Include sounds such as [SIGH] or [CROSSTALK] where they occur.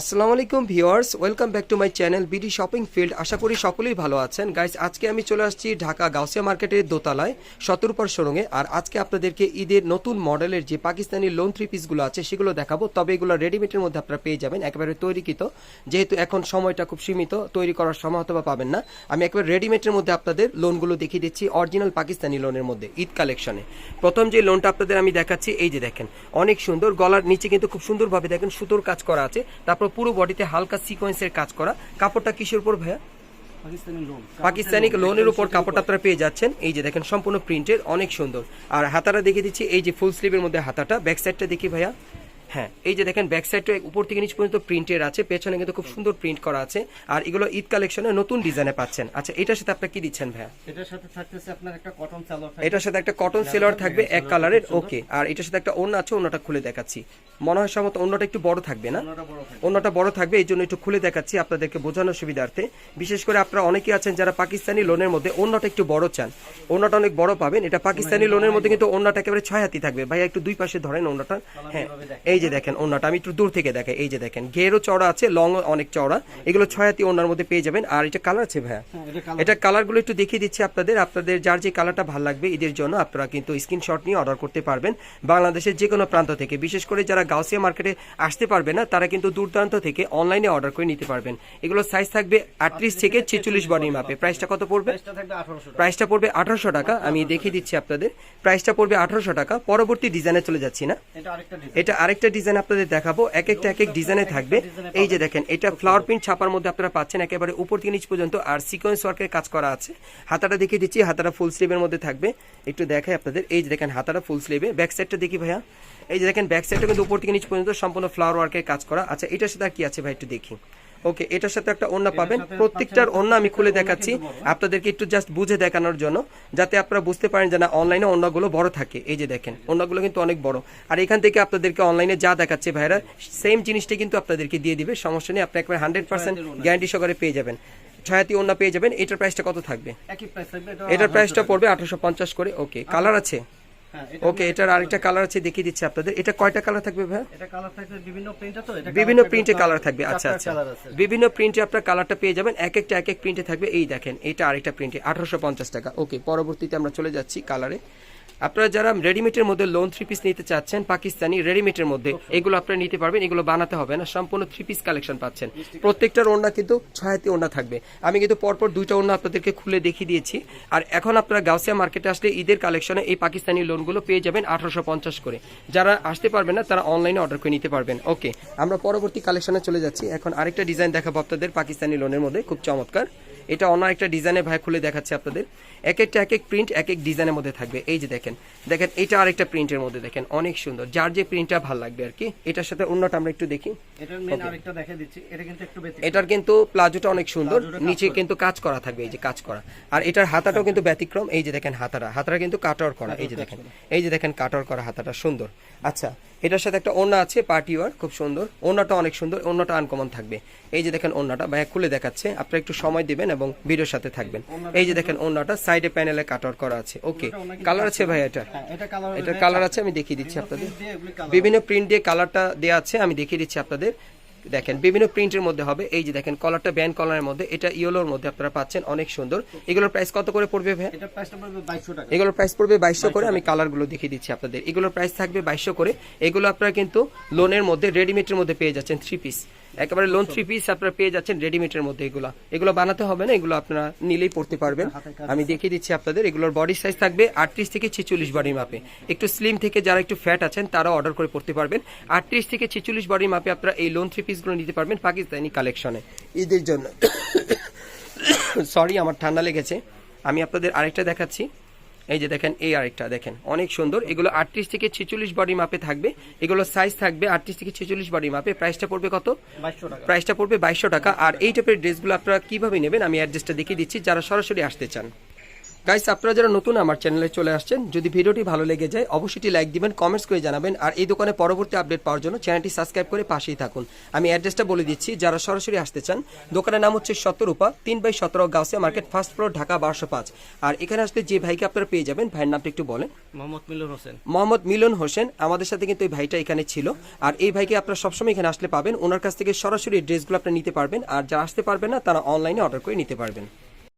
আসসালামু আলাইকুম viewers, welcome back to my channel BD shopping field আশা করি সকলেই ভালো আছেন। গাইস, আজকে আমি চলে আসছি ঢাকা গাউসিয়া মার্কেটের দোতলায় সতরূপার শোরুমে। আর আজকে আপনাদেরকে ঈদের নতুন মডেলের যে পাকিস্তানি লোন থ্রি পিসগুলো আছে, সেগুলো দেখাবো। তবে এগুলো রেডিমেডের মধ্যে আপনারা পেয়ে যাবেন, একেবারে তৈরিকৃত। যেহেতু এখন সময়টা খুব সীমিত, তৈরি করার সময় হয়তো বা পাবেন না। আমি একেবারে রেডিমেডের মধ্যে আপনাদের লোনগুলো দেখিয়ে দিচ্ছি অরিজিনাল পাকিস্তানি লোনের মধ্যে, ঈদ কালেকশনে প্রথম যে লোনটা আপনাদের আমি দেখাচ্ছি, এই যে দেখেন, অনেক সুন্দর। গলার নিচে কিন্তু খুব সুন্দরভাবে দেখেন সুতোর কাজ করা আছে। তারপর পুরো বডিতে হালকা সিকোয়েন্সের কাজ করা। কাপড়টা কিসের উপর ভাইয়া? পাকিস্তানি পাকিস্তানি লোনের উপর কাপড়টা আপনারা পেয়ে যাচ্ছেন। এই যে দেখেন সম্পূর্ণ প্রিন্টের অনেক সুন্দর। আর হাতাটা দেখে দিচ্ছি এই যে ফুল স্লিভের মধ্যে হাতাটা। ব্যাক সাইডটা দেখি ভাইয়া। হ্যাঁ এই যে দেখেন ব্যাক সাইডটা উপর থেকে নিচ পর্যন্ত প্রিন্টের আছে পেছনে কিন্তু খুব সুন্দর প্রিন্ট করা আছে। আর এগুলো ঈদ কালেকশনে নতুন ডিজাইনে পাচ্ছেন। আচ্ছা এটার সাথে আপনি কি দিচ্ছেন ভাইয়া? এটার সাথে থাকতেছে আপনার একটা কটন সালোয়ার এটার সাথে একটা কটন সেলোয়ার থাকবে এক কালারের ওকে আর এটার সাথে একটা ওড়না আছে ওড়নাটা খুলে দেখাচ্ছি। মনে হয় সম্ভবত অন্যটা একটু বড় থাকবে না? অন্যটা বড় থাকবে। এই জন্য একটু খুলে দেখাচ্ছি আপনাদেরকে বোঝানোর সুবিধার্থে। বিশেষ করে আপনারা অনেকেই আছেন যারা পাকিস্তানি লোনের মধ্যে অন্যটা একটু বড় চান। অন্যটা অনেক বড় পাবেন। এটা পাকিস্তানি লোনের মধ্যে কিন্তু অন্যটা একেবারে ছয় হাতি থাকবে। ভাইয়া একটু দুই পাশে ধরেন অন্যটা হ্যাঁ এই যে দেখেন অন্যটা আমি একটু দূর থেকে দেখাই এই যে দেখেন ঘেরও চড়া আছে লং অনেক চওড়া। এগুলো ছয় হাতি অন্যার মধ্যে পেয়ে যাবেন। আর এটা কালার আছে ভাইয়া? হ্যাঁ, এটা কালার এটা কালারগুলো একটু দেখিয়ে দিচ্ছি আপনাদের। আপনাদের যার যে কালারটা ভালো লাগবে ঈদের জন্য আপনারা কিন্তু স্ক্রিনশট নিয়ে অর্ডার করতে পারবেন। বাংলাদেশের যে কোনো প্রান্ত থেকে বিশেষ করে যারা গাউসিয়া মার্কেটে আসতে পারবে না তারা কিন্তু দূর দূরান্ত থেকে অনলাইনে অর্ডার করে নিতে পারবেন। এগুলো সাইজ থাকবে আটত্রিশ থেকে ছেচল্লিশ বডির মাপে। প্রাইসটা কত পড়বে? প্রাইসটা থাকবে 1800 টাকা। প্রাইসটা পড়বে আঠারোশো টাকা। আমি দেখিয়ে দিচ্ছি আপনাদের। প্রাইসটা পড়বে আঠারোশো টাকা। পরবর্তী ডিজাইনে চলে যাচ্ছি না। এটা আরেকটা আরেকটা ডিজাইন আপনাদের দেখাবো। এক একটা, এক এক ডিজাইনে থাকবে। এই যে দেখেন, এটা ফ্লাওয়ার প্রিন্ট ছাপার মধ্যে আপনারা পাচ্ছেন একেবারে উপর থেকে নিচ পর্যন্ত, আর সিকোয়েন্স ওয়ার্কের কাজ করা আছে। হাতাটা দেখিয়ে দিচ্ছি, হাতাটা ফুল স্লিভের মধ্যে থাকবে। একটু দেখাই আপনাদের। এই যে দেখেন, হাতাটা ফুল স্লিভে ব্যাক সাইডটা দেখি ভাইয়া। এই যে দেখেন ব্যাক সাইডটা কিন্তু উপর থেকে নিচ পর্যন্ত সম্পূর্ণ ফ্লাওয়ার ওয়ার্কের কাজ করা। আচ্ছা এটার সাথে আর কি আছে ভাই, একটু দেখি। ওকে এটার সাথে একটা ওন্না পাবেন। প্রত্যেকটার ওন্না আমি খুলে দেখাচ্ছি। আপনাদেরকে একটু জাস্ট বুঝে দেখানোর জন্য যাতে আপনারা বুঝতে পারেন যে না অনলাইনে অন্যগুলো বড় থাকে। এই যে দেখেন অন্যগুলো কিন্তু অনেক বড়। আর এখান থেকে আপনাদেরকে অনলাইনে যা দেখাচ্ছে ভাইরা সেম জিনিসটা কিন্তু আপনাদেরকে দিয়ে দিবে। সমস্যা নেই আপনি একবার হান্ড্রেড পার্সেন্ট গ্যারান্টি সহকারে পেয়ে যাবেন। ছয়াতি অন্য পেয়ে যাবেন। এটার প্রাইসটা কত থাকবে? এটার প্রাইসটা পড়বে আঠারোশো পঞ্চাশ করে। ওকে কালার আছে? ওকে এটার আরেকটা কালার আছে দেখিয়ে দিচ্ছি আপনাদের। এটা কয়টা কালার থাকবে ভাই এটা কালার থাকবে বিভিন্ন প্রিন্টে তো এটা বিভিন্ন প্রিন্টে কালার থাকবে আচ্ছা আচ্ছা। বিভিন্ন প্রিন্টে আপনার কালারটা পেয়ে যাবেন এক একটা এক এক প্রিন্টে থাকবে এই দেখেন এটা আরেকটা প্রিন্টে আঠারোশো পঞ্চাশ টাকা। ওকে পরবর্তীতে আমরা চলে যাচ্ছি কালারে আপনারা যারা রেডিমেডের মধ্যে লোন থ্রি পিস নিতে চাচ্ছেন পাকিস্তানি রেডিমেডের মধ্যে এগুলো আপনারা নিতে পারবেন এগুলো বানাতে হবে না সম্পূর্ণ থ্রি পিস কালেকশন পাচ্ছেন। প্রত্যেকটার ওড়না কিন্তু ছয়াতি ওড়না থাকবে। আমি কিন্তু পরপর দুইটা ওড়না আপনাদেরকে খুলে দেখিয়ে দিয়েছি। আর এখন আপনারা গাউসিয়া মার্কেটে আসলে ঈদের কালেকশনে এই পাকিস্তানি লোনগুলো পেয়ে যাবেন আঠারোশো পঞ্চাশ করে। যারা আসতে পারবেন না তারা অনলাইনে অর্ডার করে নিতে পারবেন। ওকে আমরা পরবর্তী কালেকশনে চলে যাচ্ছি। এখন আরেকটা ডিজাইন দেখাবো আপনাদের পাকিস্তানি লোনের মধ্যে খুব চমৎকার। এটা অন্য একটা ডিজাইনে ভাই খুলে দেখাচ্ছে আপনাদের। এক একটা এক এক প্রিন্ট এক এক ডিজাইনের মধ্যে থাকবে। এই যে দেখেন দেখেন এটা আরেকটা প্রিন্টের মধ্যে দেখেন অনেক সুন্দর। যার যে প্রিন্টটা ভালো লাগবে আর কি এটার সাথে অন্যটা আমরা একটু দেখি। এটার মেন কিন্তু একটু ব্যতিক্রম। এটার কিন্তু প্লাজোটা অনেক সুন্দর। কাজ নিচে করা। কিন্তু কাজ করা থাকবে এই যে কাজ করা। আর এটার হাতাটাও কিন্তু ব্যতিক্রম। এই যে দেখেন হাতাটা হাতাটা কিন্তু কাটার করা। এই যে দেখেন এই যে দেখেন কাটার করা হাতাটা সুন্দর। আচ্ছা এটার সাথে একটা ওড়না আছে পার্টি ওয়ার খুব সুন্দর। ওড়নাটা অনেক সুন্দর ওড়নাটা আনকমন থাকবে। এই যে দেখেন ওড়নাটা ভাইয়া খুলে দেখাচ্ছে। আপনারা একটু সময় দিবেন এবং ভিডিওর সাথে থাকবেন। এই যে দেখেন ওড়নাটা সাইডে প্যানেলে কাটার করা আছে। ওকে কালার আছে ভাই এটা? হ্যাঁ এটা কালার আছে আমি দেখিয়ে দিচ্ছি আপনাদের। বিভিন্ন প্রিন্ট দিয়ে কালারটা দেওয়া আছে আমি দেখিয়ে দিচ্ছি আপনাদের। দেখেন বিভিন্ন প্রিন্টের মধ্যে হবে। এই যে দেখেন কলারটা ব্যান্ড কলারের মধ্যে এটা ইয়েলোর মধ্যে আপনারা পাচ্ছেন অনেক সুন্দর। এগুলোর প্রাইস কত করে পড়বে ভাই? এটা প্রাইসটা পড়বে 2200 টাকা। এগুলোর প্রাইস পড়বে বাইশশো করে আমি কালারগুলো দেখিয়ে দিচ্ছি আপনাদের। এগুলোর প্রাইস থাকবে বাইশশো করে। এগুলো আপনারা কিন্তু লোনের মধ্যে রেডিমেডের মধ্যে পেয়ে যাচ্ছেন থ্রি পিস একেবারে লোন থ্রি পিস আপনারা পেয়ে যাচ্ছেন রেডিমেডের মধ্যে এগুলো। এগুলো বানাতে হবে না এগুলো আপনারা নিলেই পড়তে পারবেন। আমি দেখিয়ে দিচ্ছি আপনাদের এগুলোর বডি সাইজ থাকবে আটত্রিশ থেকে ছেচল্লিশ বডির মাপে একটু স্লিম থেকে যারা একটু ফ্যাট আছেন তারা অর্ডার করে পড়তে পারবেন। আটত্রিশ থেকে ছেচল্লিশ বডির মাপে আপনারা এই লোন থ্রি পিসগুলো নিতে পারবেন পাকিস্তানি কালেকশনে ঈদের জন্য। [COUGHS] সরি আমার ঠান্ডা লেগেছে। আমি আপনাদের আরেকটা দেখাচ্ছি। এই যে দেখেন এই আরেকটা দেখেন অনেক সুন্দর। এগুলো আটত্রিশ থেকে ছেচল্লিশ বডি মাপে থাকবে। এগুলো সাইজ থাকবে আটত্রিশ থেকে ছেচল্লিশ বডি মাপে প্রাইসটা পড়বে কত? 2200 টাকা। প্রাইসটা পড়বে বাইশশো টাকা। আর এই টাইপের ড্রেসগুলো আপনারা কীভাবে নেবেন? আমি অ্যাড্রেসটা দেখিয়ে দিচ্ছি। যারা সরাসরি আসতে চান। গাইস আপনারা যারা নতুন আমার চ্যানেলে চলে আসছেন যদি ভিডিওটি ভালো লেগে যায় অবশ্যই লাইক দিবেন কমেন্টস করে জানাবেন আর এই দোকানে পরবর্তী আপডেট পাওয়ার জন্য চ্যানেলটি সাবস্ক্রাইব করে পাশেই থাকুন। আমি অ্যাড্রেসটা বলে দিচ্ছি যারা সরাসরি আসতে চান দোকানের নাম হচ্ছে সত্তরূপা তিন বাই সতেরো গাউসে মার্কেট ফার্স্ট ফ্লোর ঢাকা বারোশো পাঁচ। আর এখানে আসলে যে ভাইকে আপনারা পেয়ে যাবেন ভাইয়ের নামটা একটু বলেন। মোহাম্মদ মিলুর হোসেন। মোহাম্মদ মিলন হোসেন আমাদের সাথে কিন্তু এই ভাইটা এখানে ছিল। আর এই ভাইকে আপনারা সবসময় এখানে আসলে পাবেন ওনার কাছ থেকে সরাসরি ড্রেসগুলো আপনারা নিতে পারবেন আর যারা আসতে পারবেন না তারা অনলাইনে অর্ডার করে নিতে পারবেন।